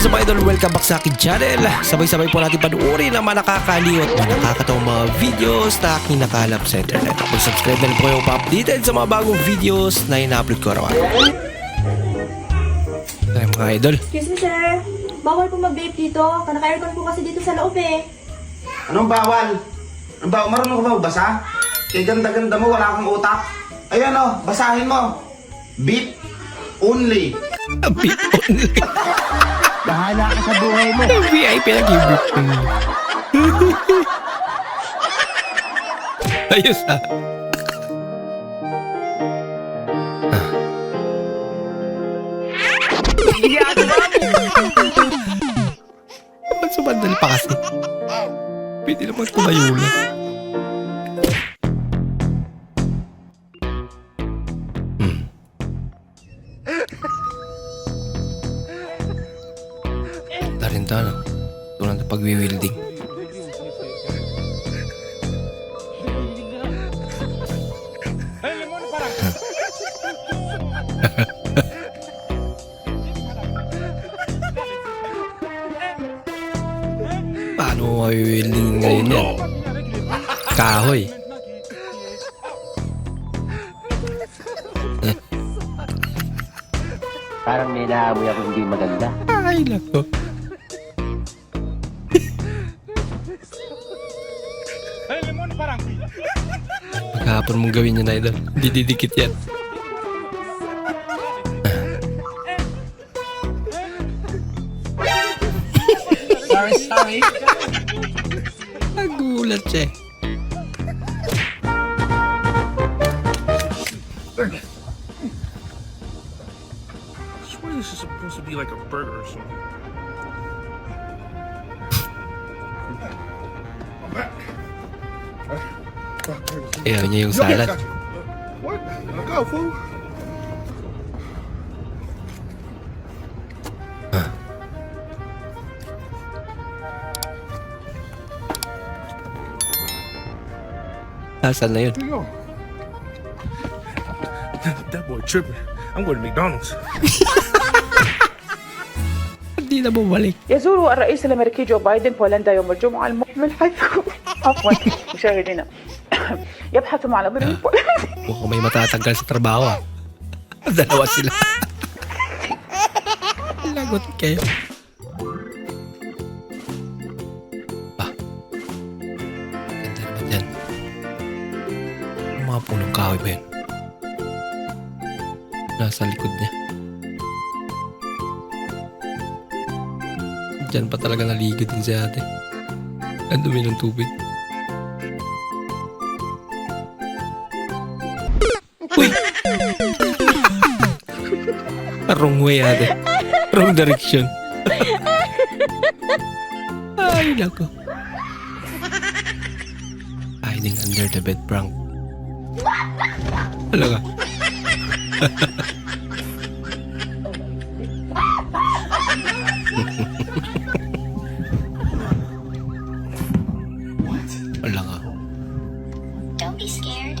is up idol? Welcome back sa akin channel. Sabay-sabay po natin panuorin ang mga nakakaliw at mga nakakatawang mga videos na aking nakalap sa internet. Kung subscribe na rin po kayo pa-updated sa mga bagong videos na ina-upload ko araw-araw. Tayo mga idol. Excuse me, sir. Bawal po mag-vape dito. Kanaka-aircon po kasi dito sa loob eh. Anong bawal? Anong bawal? Marunong ka ba basa? Kaya ganda-ganda mo, wala kang utak. Ayan o, basahin mo. Beep only. Happy only. Bahala ka sa buhay mo. VIP na kibit. Ayos ah. Ba't sumandal pa kasi? Pwede naman tumayo lang. Tulad ng pagwi-wielding. Paano mo mawi-wielding ngayon yan? Kahoy. Parang may naamoy ako hindi maganda. Ay, lako. Maghapon mong gawin yun, idol. Hindi didikit yan. Sorry, sorry. Nagulat siya eh. I swear this is supposed to be like a burger or something. What? Look out, fool. Asan na yun? That boy tripping. I'm going to McDonald's. Hindi na bumalik. يزور الرئيس الامريكي جو بايدن بولندا يوم الجمعه المقبل حيث عفوا مشاهدينا يبحث مع الامير البولندي Mukhang may matatanggal sa trabaho ah. Dalawa sila. Lagot kayo. Ah. Ganda naman yan. Ang mga punong kahoy ba yun? Nasa likod niya. Diyan pa talaga naligo din si ate. Ang dumi ng tubig. Uy! Wrong way ate. Wrong direction. Ay, nako. Hiding under the bed prank. Talaga. Wala ka. Don't be scared.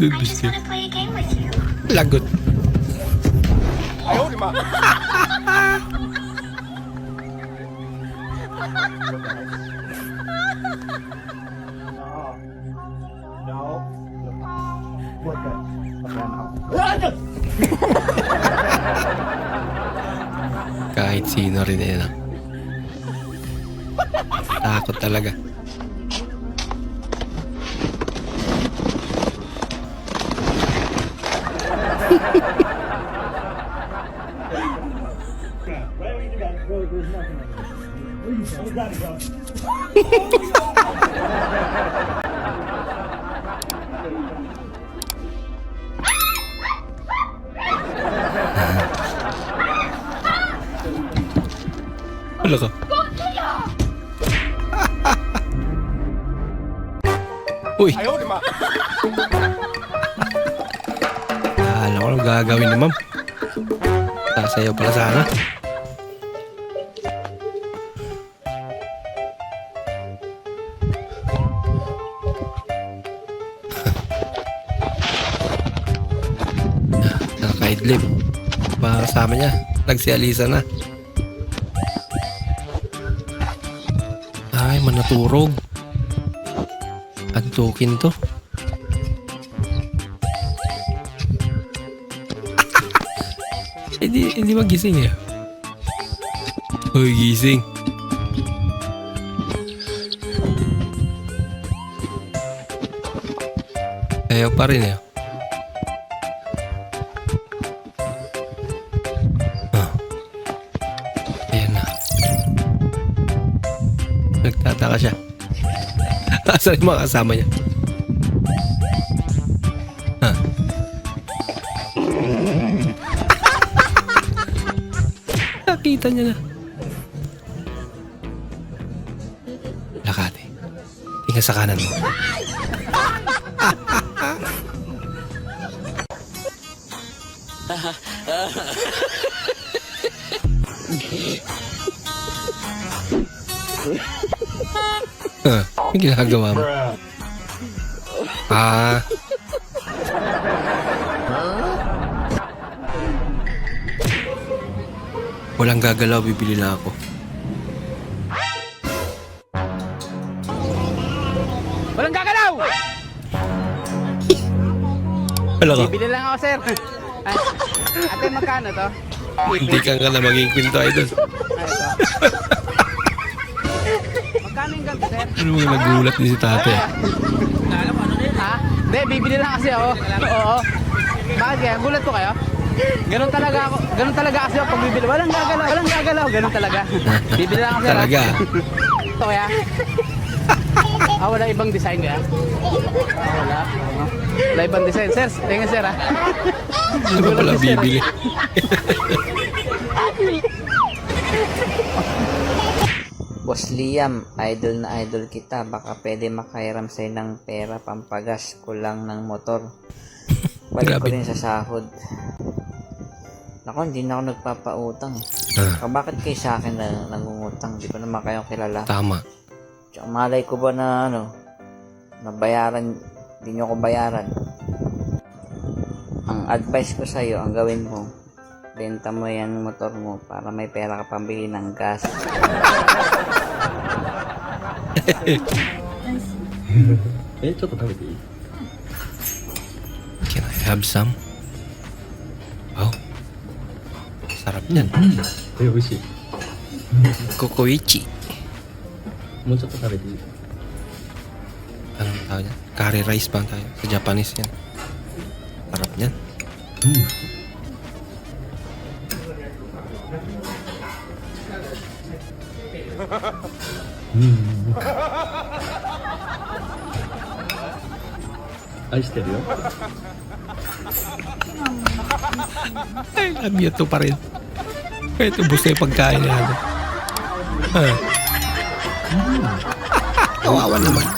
Don't I be scared. Lagot. Kahit sino rin ah. Takot talaga. Wala ka. Uy! Alam ko lang gagawin ni ma'am. Sasayaw pala sana. Nakakaidlip. Para kasama niya. Nagsialisa na. naman naturog. Antukin to. Hindi, hindi magising eh. Uy, gising. Ayaw pa rin eh. Ah. Ayan na. Nagtataka siya. Asan yung mga kasama niya? Nakita niya na. Lakate. Tingnan sa kanan mo. Ah, yung ginagawa mo. Ah. Walang gagalaw, bibili na ako. Walang gagalaw! Wala ka. Bili lang ako, sir. Ay, ate, magkano to? Hindi ka nga na maging kwento idol. Magkano yung ganito, sir? Ano mga nagulat ni si tate? Ha? Hindi, bibili lang kasi ako. Oo. Bakit kaya? Gulat ko kayo? Ganun talaga ako. Ganun talaga kasi ako pag bibili. Walang gagalaw, walang gagalaw. Ganun talaga. Bibili lang ako, sir. Talaga. Ito kaya? Ah, wala ibang design kaya? Ah, wala. Oo. Wala ibang design. Sir, tingnan sir ha. Ano ba pala bibili? Boss Liam, idol na idol kita. Baka pwede makairam sa'yo ng pera pampagas ko lang ng motor. Balik ko rin sa sahod. Nako, hindi na ako nagpapautang. eh. Ah, bakit kayo sa akin na nangungutang? Di ko naman kayong kilala. tama. Tsaka malay ko ba na ano, na bayaran, hindi nyo ako bayaran. Ang advice ko sa'yo, ang gawin mo, benta mo yan motor mo para may pera ka pambili ng gas. Can I have some? Sarap niyan. Kokoichi. もうちょっと食べていい Anong tawag niyan? Curry rice bang tayo? Sa Japanese yan. Sarap niyan. Ay, love you to pa rin. Ito, bus na yung pagkain natin. Ah. Kawawa naman.